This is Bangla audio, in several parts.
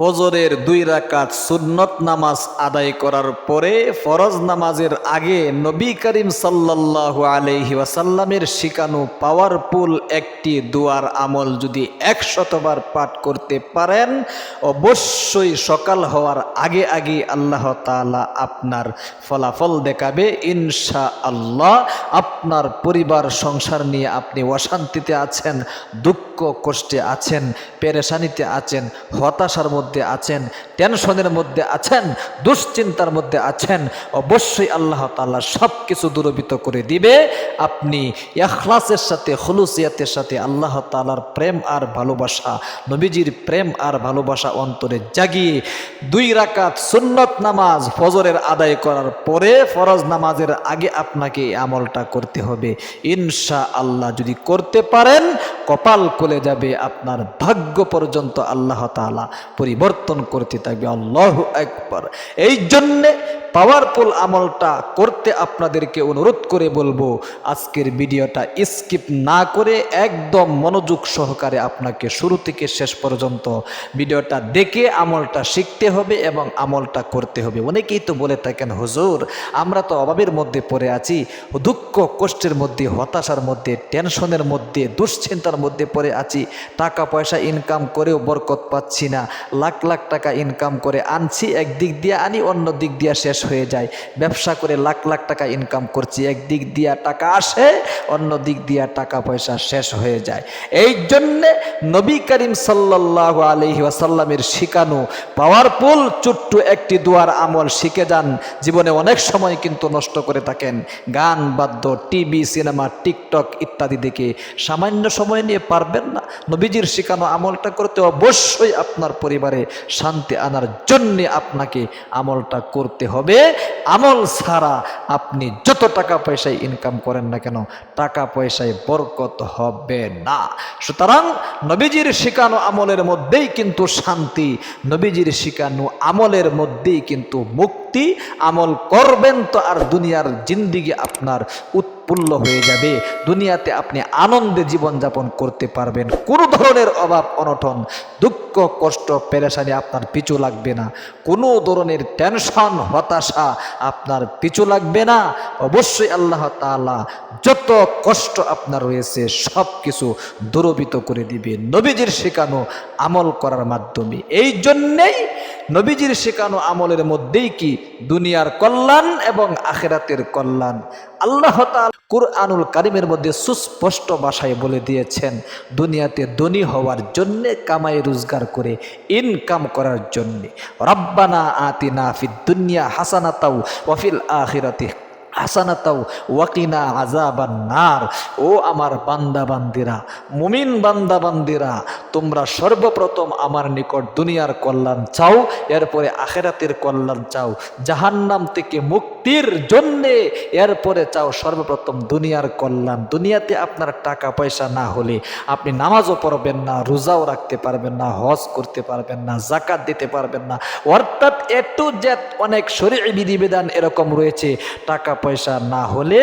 ফজরের দুই রাকাত সুন্নত নামাজ আদায় করার পরে ফরজ নামাজের আগে নবী করিম সাল্লাল্লাহু আলাইহি ওয়াসাল্লামের শিখানো পাওয়ারফুল একটি দুয়ার আমল যদি একশতবার পাঠ করতে পারেন, অবশ্যই সকাল হওয়ার আগে আগে আল্লাহ তাআলা আপনার ফলাফল দেখাবে। ইনশা আল্লাহ আপনার পরিবার, সংসার নিয়ে আপনি অশান্তিতে আছেন, দুঃখ কষ্টে আছেন, পেরেশানিতে আছেন, হতাশার মধ্যে আছেন, টেনশনের মধ্যে আছেন, দুশ্চিন্তার মধ্যে আছেন, অবশ্যই আল্লাহ তাআলা সব কিছু দূরবিত করে দিবে। আপনি এখলাসের সাথে হলুসিয়াতের সাথে আল্লাহ তাআলার প্রেম আর ভালোবাসা, নবীজির প্রেম আর ভালোবাসা অন্তরে জাগিয়ে দুই রাকাত সুন্নত নামাজ ফজরের আদায় করার পরে ফরজ নামাজের আগে আপনাকে আমলটা করতে হবে। ইনশা আল্লাহ যদি করতে পারেন, কপাল খুলে যাবে আপনার ভাগ্য পর্যন্ত আল্লাহ তাআলা। পরিবর্তন করতে থাকবে। আল্লাহ একবার এই জন্যে পাওয়ারফুল আমলটা করতে আপনাদেরকে অনুরোধ করে বলব, আজকের ভিডিওটা স্কিপ না করে একদম মনোযোগ সহকারে আপনাকে শুরু থেকে শেষ পর্যন্ত ভিডিওটা দেখে আমলটা শিখতে হবে এবং আমলটা করতে হবে। অনেকেই তো বলে থাকেন, হুজুর, আমরা তো অভাবের মধ্যে পড়ে আছি, দুঃখ, কষ্টের মধ্যে, হতাশার মধ্যে, টেনশনের মধ্যে, দুশ্চিন্তার মধ্যে পড়ে আছি, টাকা পয়সা ইনকাম করেও বরকত পাচ্ছি না, লাখ লাখ টাকা ইনকাম করে আনছি এক দিক দিয়ে আনি, অন্য দিক দিয়ে শেষ হয়ে যায়। ব্যবসা করে লাখ লাখ টাকা ইনকাম করছি এক দিক দিয়া টাকা আসে অন্য দিক দিয়া টাকা পয়সা শেষ হয়ে যায়। এই জন্যে নবী করিম সাল্লাহ আলহি ওয়াসাল্লামের শিখানো পাওয়ারফুল চুট্টু একটি দুয়ার আমল শিখে যান। জীবনে অনেক সময় কিন্তু নষ্ট করে থাকেন। গান, বাদ্য, টিভি, সিনেমা, টিকটক ইত্যাদি দেখে সামান্য সময় নিয়ে পারবেন না। নবীজির শিখানো আমলটা করতে অবশ্যই আপনার পরিবারে শান্তি আনার জন্যে আপনাকে আমলটা করতে হবে। আমল ছাড়া আপনি যত টাকা পয়সায় ইনকাম করেন না কেন, টাকা পয়সায় বরকত হবে না। সুতরাং নবীজির শিকানো আমলের মধ্যেই কিন্তু শান্তি, নবীজির শিকানো আমলের মধ্যেই কিন্তু মুক্তি। আমল করবেন তো আর দুনিয়ার জিন্দিগি আপনার উৎপুল্ল হয়ে যাবে। দুনিয়াতে আপনি আনন্দে জীবনযাপন করতে পারবেন। কোনো ধরনের অভাব, অনটন, দুঃখ, কষ্ট, পেরেশানি আপনার পিছু লাগবে না। কোনো ধরনের টেনশন হতাশা আপনার পিছু লাগবে না। অবশ্যই আল্লাহ তাআলা যত কষ্ট আপনার রয়েছে সব কিছু দূরবিত করে দিবে। নবীজির শেখানো আমল করার মাধ্যমে। এই জন্যেই নবীজির শেখানো আমলের মধ্যেই কি? দুনিয়ার কল্যাণ এবং আখেরাতের কল্যাণ। আল্লাহ তাআলা কুরআনুল কারিমের মধ্যে সুস্পষ্ট ভাষায় বলে দিয়েছেন, দুনিয়াতে ধনী হওয়ার জন্যে, কামাই রোজগার করে ইনকাম করার জন্যে। রব্বানা আতিনা ফিদ দুনিয়া হাসানাতাও ওয়াফিল আখিরাতি হাসানাতাও, ওয়াকিনা আজাবান নার। ও আমার বান্দা বান্দিরা মুমিন বান্দা বান্দিরা তোমরা সর্বপ্রথম আমার নিকট দুনিয়ার কল্যাণ চাও, এরপরে আখেরাতের কল্যাণ চাও, জাহান্নাম থেকে মুক্তির জন্যে এরপরে চাও সর্বপ্রথম দুনিয়ার কল্যাণ। দুনিয়াতে আপনার টাকা পয়সা না হলে আপনি নামাজও পড়বেন না, রোজাও রাখতে পারবেন না, হজ করতে পারবেন না জাকাত দিতে পারবেন না। অর্থাৎ এ টু অনেক শরীর বিধিবিধান এরকম রয়েছে, টাকা পয়সা না হলে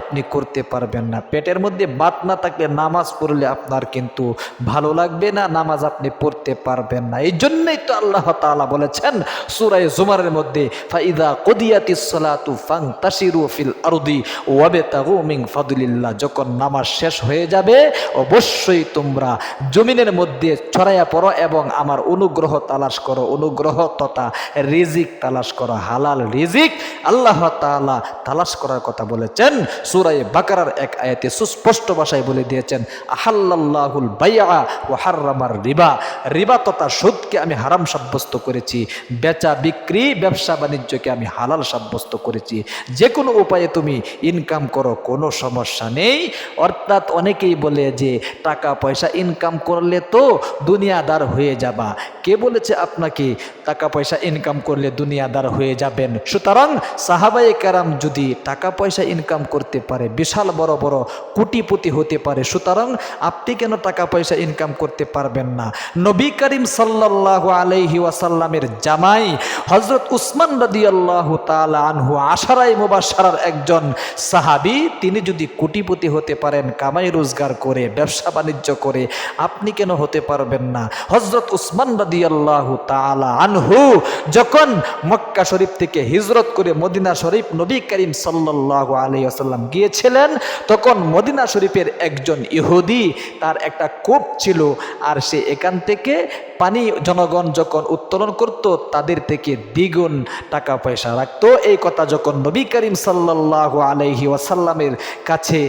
আপনি করতে পারবেন না। পেটের মধ্যে বাত না থাকলে নামাজ পড়লে আপনার কিন্তু ভালো লাগবে না, নামাজ আপনি পড়তে পারবেন না। এই জন্যই তো আল্লাহ তাআলা বলেছেন, সূরায়ে জুমারের মধ্যে, ফাইদা কুদিয়াতিস সালাতু ফান্তাশিরু ফিল আরদি ওয়াবতাগু মিন ফাদলিল্লাহ। যখন নামাজ শেষ হয়ে যাবে, অবশ্যই তোমরা জমিনের মধ্যে ছড়াইয়া পড়ো এবং আমার অনুগ্রহ তালাশ করো। অনুগ্রহ তথা রিজিক তালাশ করো। হালাল রিজিক আল্লাহ তাআলা তালাশ করার কথা বলেছেন। সুরাই বাকারার এক আয়াতে সুস্পষ্ট ভাষায় বলে দিয়েছেন আহাল্লাহুল বাইয়া ও হার্রামার রিবা। রিবা তথা সুদকে আমি হারাম সাব্যস্ত করেছি। বেচা বিক্রি, ব্যবসা বাণিজ্যকে আমি হালাল সাব্যস্ত করেছি। যে কোনো উপায়ে তুমি ইনকাম করো, কোনো সমস্যা নেই। অর্থাৎ অনেকেই বলে যে, টাকা, পয়সা ইনকাম করলে তো দুনিয়াদার হয়ে যাবা। কে বলেছে আপনাকে, টাকা, পয়সা ইনকাম করলে দুনিয়াদার হয়ে যাবেন? সুতরাং সাহাবাই কারাম যদি যদি টাকা পয়সা ইনকাম করতে পারে, বিশাল বড় বড় কোটিপতি হতে পারে। সুতরাং আপনি কেন টাকা পয়সা ইনকাম করতে পারবেন না? নবী করিম সাল্লাল্লাহু আলাইহি ওয়াসাল্লামের জামাই হজরত উসমান রাদিয়াল্লাহু তাআলা আনহু আশারাই মুবাশশারার একজন সাহাবী, তিনি যদি কোটিপতি হতে পারেন, কামাই রোজগার করে, ব্যবসা বাণিজ্য করে, আপনি কেন হতে পারবেন না? হজরত উসমান রাদিয়াল্লাহু তাআলা আনহু যখন মক্কা শরীফ থেকে হিজরত করে মদিনা শরীফ নবী করিম সাল্লাল্লাহু আলাইহি ওয়াসাল্লাম গিয়েছিলেন, তখন মদিনা শরীফের একজন ইহুদি তার একটা কূপ ছিল আর সে এখান থেকে পানি জনগণ যখন উত্তোলন করত, তাদের থেকে দ্বিগুণ টাকা পয়সা রাখতো। এই কথা যখন নবী করিম সাল্লাল্লাহু আলাইহি ওয়াসাল্লামের কাছে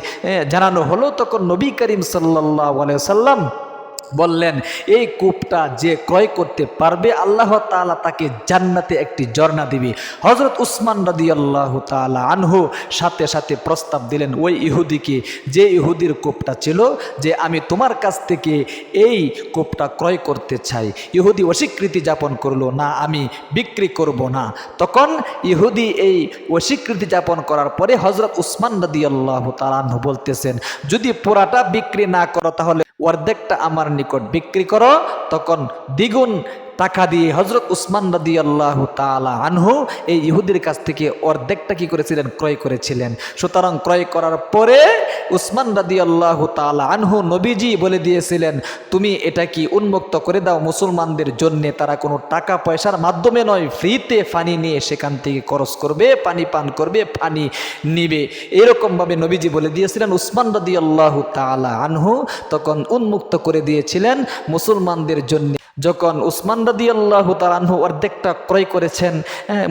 জানানো হলো, তখন নবী করিম আলাইহি সাল্লাম বললেন, এই কূপটা যে ক্রয় করতে পারবে, আল্লাহ তাআলা তাকে জান্নাতে একটি ঝর্ণা দিবে। হজরত উসমান রাদি আল্লাহ তালা আনহু সাথে সাথে প্রস্তাব দিলেন, ওই ইহুদিকে যে ইহুদির কূপটা ছিল যে আমি তোমার কাছ থেকে এই কূপটা ক্রয় করতে চাই। ইহুদি অস্বীকৃতি যাপন করল, না, আমি বিক্রি করব না। তখন ইহুদি এই অস্বীকৃতি যাপন করার পরে হজরত উসমান রাদি আল্লাহ তালানহু বলতেছেন, যদি পুরাটা বিক্রি না করো তাহলে অর্ধেকটা আমার নিকট বিক্রি করো তখন দ্বিগুণ টাকা দিয়ে হজরত উসমান রাদি আল্লাহ তালা আনহু এই ইহুদির কাছ থেকে অর্ধেকটা কি করেছিলেন? ক্রয় করেছিলেন। সুতরাং ক্রয় করার পরে উসমান রাদি আল্লাহ তালা আনহু নবীজি বলে দিয়েছিলেন, তুমি এটা কি উন্মুক্ত করে দাও মুসলমানদের জন্যে? তারা কোনো টাকা পয়সার মাধ্যমে নয়, ফ্রিতে পানি নিয়ে সেখান থেকে খরচ করবে, পানি পান করবে, পানি নিবে। এরকমভাবে নবীজি বলে দিয়েছিলেন, উসমান রাদি আল্লাহ তালা আনহু তখন উন্মুক্ত করে দিয়েছিলেন মুসলমানদের জন্য। যখন উসমান রাদি আল্লাহ তালানহু অর্ধেকটা ক্রয় করেছেন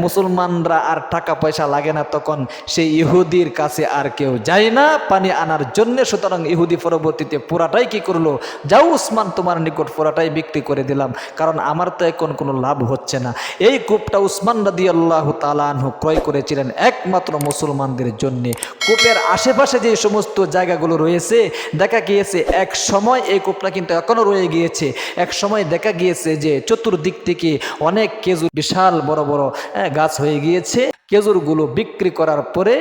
মুসলমানরা আর টাকা পয়সা লাগে না, তখন সেই ইহুদির কাছে আর কেউ যায় না। পানি আনার জন্য সুতরাং ইহুদি পরবর্তীতে পুরাটাই কি করল? যাও উসমান, তোমার নিকট পুরাটাই বিক্রি করে দিলাম, কারণ আমার তো এখন কোনো লাভ হচ্ছে না। এই কূপটা উসমান রাদি আল্লাহ তালানহু ক্রয় করেছিলেন একমাত্র মুসলমানদের জন্যে। কূপের আশেপাশে যে সমস্ত জায়গাগুলো রয়েছে, দেখা গিয়েছে এক সময় এই কূপটা কিন্তু এখনও রয়ে গিয়েছে। এক সময় দেখা গিয়েছে যে চতুর্দিক থেকে অনেক খেজুর বিশাল বড় বড় হ্যাঁ, গাছ হয়ে গিয়েছে। খেজুরগুলো বিক্রি করার পরে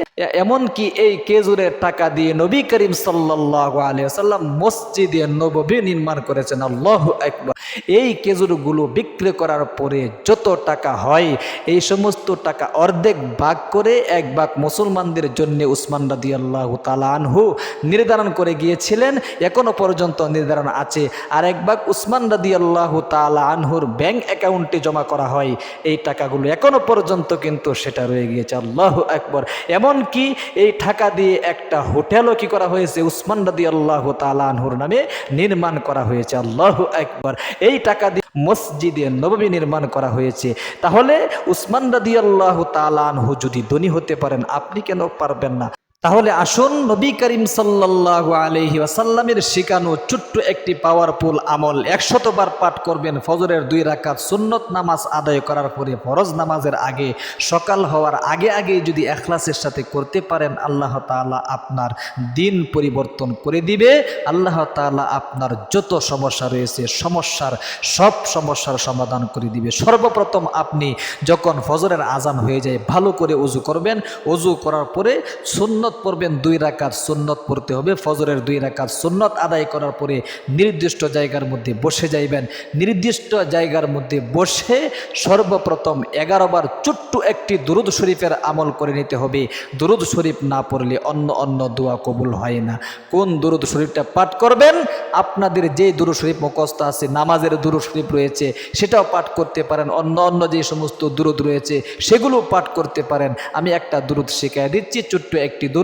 এমনকি এই খেজুরের টাকা দিয়ে নবী করিম সাল্লাহ আলিয়াল্লাম মসজিদে নবী নির্মাণ করেছেন। আল্লাহ একবার এই খেজুরগুলো বিক্রি করার পরে যত টাকা হয়, এই সমস্ত টাকা অর্ধেক ভাগ করে এক ভাগ মুসলমানদের জন্য উসমান রাদি আল্লাহ আনহু নির্ধারণ করে গিয়েছিলেন। এখনও পর্যন্ত নির্ধারণ আছে। আর এক ভাগ উসমান রাদি আল্লাহ তালা আনহুর ব্যাংক অ্যাকাউন্টে জমা করা হয়। এই টাকাগুলো এখনও পর্যন্ত কিন্তু সেটা রয়ে গিয়েছে, আল্লাহ একবার এমনকি এই ঠাকা দিয়ে একটা হোটেলও কি করা হয়েছে, উসমান রাদি আল্লাহ তালানহুর নামে নির্মাণ করা হয়েছে, আল্লাহ একবার এই টাকা দিয়ে মসজিদে নবমী নির্মাণ করা হয়েছে। তাহলে উসমান রাদি আল্লাহ তালানহু যদি ধনী হতে পারেন, আপনি কেন পারবেন না? তাহলে আসুন নবী করিম সাল্লাল্লাহু আলহি ওয়াসাল্লামের শিকানো ছোট্ট একটি পাওয়ারফুল আমল একশতবার পাঠ করবেন ফজরের দুই রাকাত সুন্নত নামাজ আদায় করার পরে ফরজ নামাজের আগে, সকাল হওয়ার আগে আগে যদি এখলাসের সাথে করতে পারেন, আল্লাহ তাআলা আপনার দিন পরিবর্তন করে দিবে। আল্লাহ তাআলা আপনার যত সমস্যা রয়েছে, সমস্যার সব সমস্যার সমাধান করে দিবে। সর্বপ্রথম আপনি যখন ফজরের আজান হয়ে যায়, ভালো করে উজু করবেন। উজু করার পরে সুন্নত পড়বেন দুই রাকাত সুন্নত পড়তে হবে, ফজরের দুই রাকাত সুন্নত আদায় করার পরে নির্দিষ্ট জায়গার মধ্যে বসে যাইবেন। নির্দিষ্ট জায়গার মধ্যে বসে সর্বপ্রথম এগারো বার ছোট্ট একটি দুরুদ শরীফের আমল করে নিতে হবে। দুরুদ শরীফ না পড়লে অন্য অন্য দোয়া কবুল হয় না। কোন দুরুদ শরীফটা পাঠ করবেন? আপনাদের যে দুরুদ শরীফ মুখস্থ আছে, নামাজের দুরুদ শরীফ রয়েছে, সেটাও পাঠ করতে পারেন। অন্য অন্য যে সমস্ত দুরুদ রয়েছে, সেগুলো পাঠ করতে পারেন। আমি একটা দুরুদ শিখাই দিচ্ছি, ছোট্ট একটি দুরুদ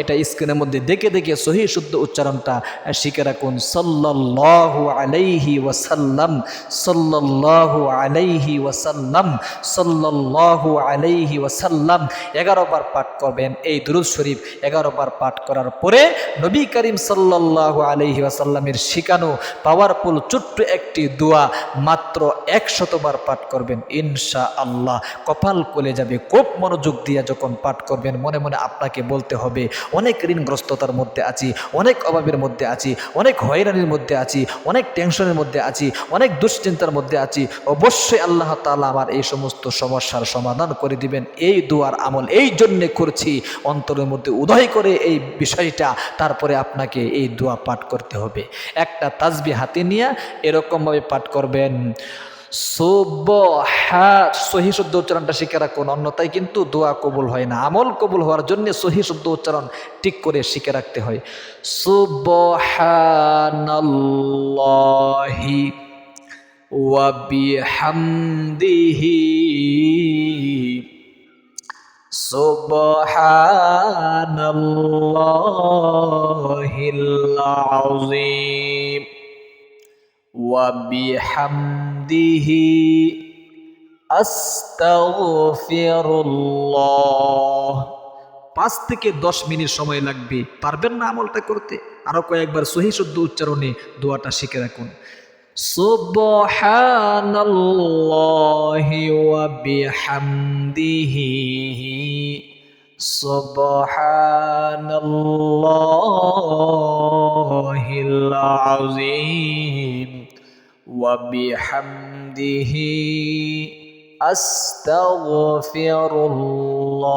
এটা স্ক্রিনের মধ্যে দেখে দেখে সহি শুদ্ধ উচ্চারণটা, শিখে রাখুন, সাল্লাল্লাহু আলাইহি ওয়াসাল্লাম, সাল্লাল্লাহু আলাইহি ওয়াসাল্লাম, সাল্লাল্লাহু আলাইহি ওয়াসাল্লাম, এগারো বার পাঠ করবেন এই দুরুদ শরীফ, এগারো বার পাঠ করার পরে নবী করিম সাল্লাল্লাহু আলাইহি ওয়াসাল্লামের শিখানো পাওয়ারফুল ছোট্ট একটি দোয়া মাত্র একশতবার পাঠ করবেন ইনশা আল্লাহ কপাল কলে যাবে, খুব মনোযোগ দিয়ে যখন পাঠ করবেন, মনে মনে আপনাকে বলতে করতে হবে। অনেক ঋণগ্রস্ততার মধ্যে আছি, অনেক অভাবের মধ্যে আছি, অনেক হয়রানির মধ্যে আছি, অনেক টেনশনের মধ্যে আছি, অনেক দুশ্চিন্তার মধ্যে আছি। অবশ্যই আল্লাহ তাআলা আমার এই সমস্ত সমস্যার সমাধান করে দিবেন। এই দুয়ার আমল এই জন্যে করছি, অন্তরের মধ্যে উদয় করে এই বিষয়টা, তারপরে আপনাকে এই দোয়া পাঠ করতে হবে। একটা তাজবি হাতে নিয়ে এরকমভাবে পাঠ করবেন সহি শুদ্ধ উচ্চারণটা শিখে রাখুন অন্যতায় কিন্তু দোয়া কবুল হয় না। আমল কবুল হওয়ার জন্য সহি শুদ্ধ উচ্চারণ ঠিক করে শিখে রাখতে হয়। সুবহানাল্লাহি ওয়া বিহামদিহি। সুবহানাল্লাহিল আযীম। وبحمده আস্তাগফিরুল্লাহ পাঁচ থেকে দশ মিনিট সময় লাগবে পারবেন না আমলটা করতে আরো কয়েকবার সহি শুদ্ধ উচ্চারণে দোয়াটা শিখে রাখুন সুবহানাল্লাহি ওয়া বিহামদিহি সুবহানাল্লাহিল আযীম وبحمده أستغفر الله.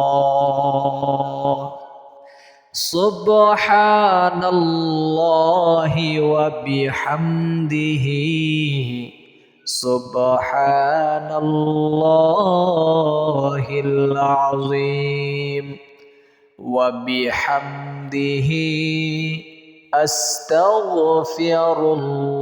سبحان الله وبحمده. سبحان الله العظيم. وبحمده أستغفر الله.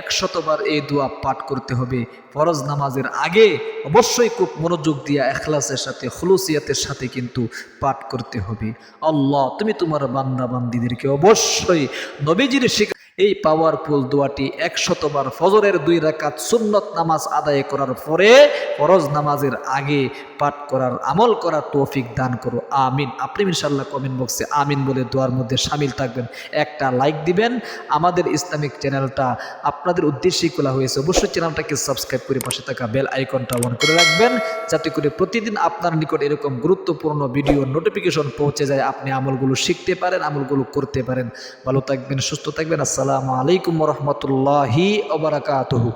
একশতবার এই দোয়া পাঠ করতে হবে। ফরজ নামাজের আগে অবশ্যই খুব মনোযোগ দিয়া এখলাসের সাথে হলুসিয়াতের সাথে কিন্তু পাঠ করতে হবে। আল্লাহ, তুমি তোমার বান্দা বান্দিদেরকে অবশ্যই নবীজির শিখা এই পাওয়ারফুল দোয়াটি একশতবার ফজরের দুই রাকাত সুন্নত নামাজ আদায় করার পরে ফরজ নামাজের আগে পাঠ করার, আমল করার তৌফিক দান করো। আমিন। আপনি ইনশাল্লাহ কমেন্ট বক্সে আমিন বলে দোয়ার মধ্যে সামিল থাকবেন। একটা লাইক দিবেন। আমাদের ইসলামিক চ্যানেলটা আপনাদের উদ্দেশ্যেই খোলা হয়েছে। অবশ্যই চ্যানেলটাকে সাবস্ক্রাইব করে পাশে থাকা বেল আইকনটা অন করে রাখবেন। যাতে করে প্রতিদিন আপনার নিকট এরকম গুরুত্বপূর্ণ ভিডিও নোটিফিকেশন পৌঁছে যায়। আপনি আমলগুলো শিখতে পারেন, আমলগুলো করতে পারেন। ভালো থাকবেন, সুস্থ থাকবেন। আসসালামু আলাইকুম রহমতুল্লাহি ওবরাকাতহু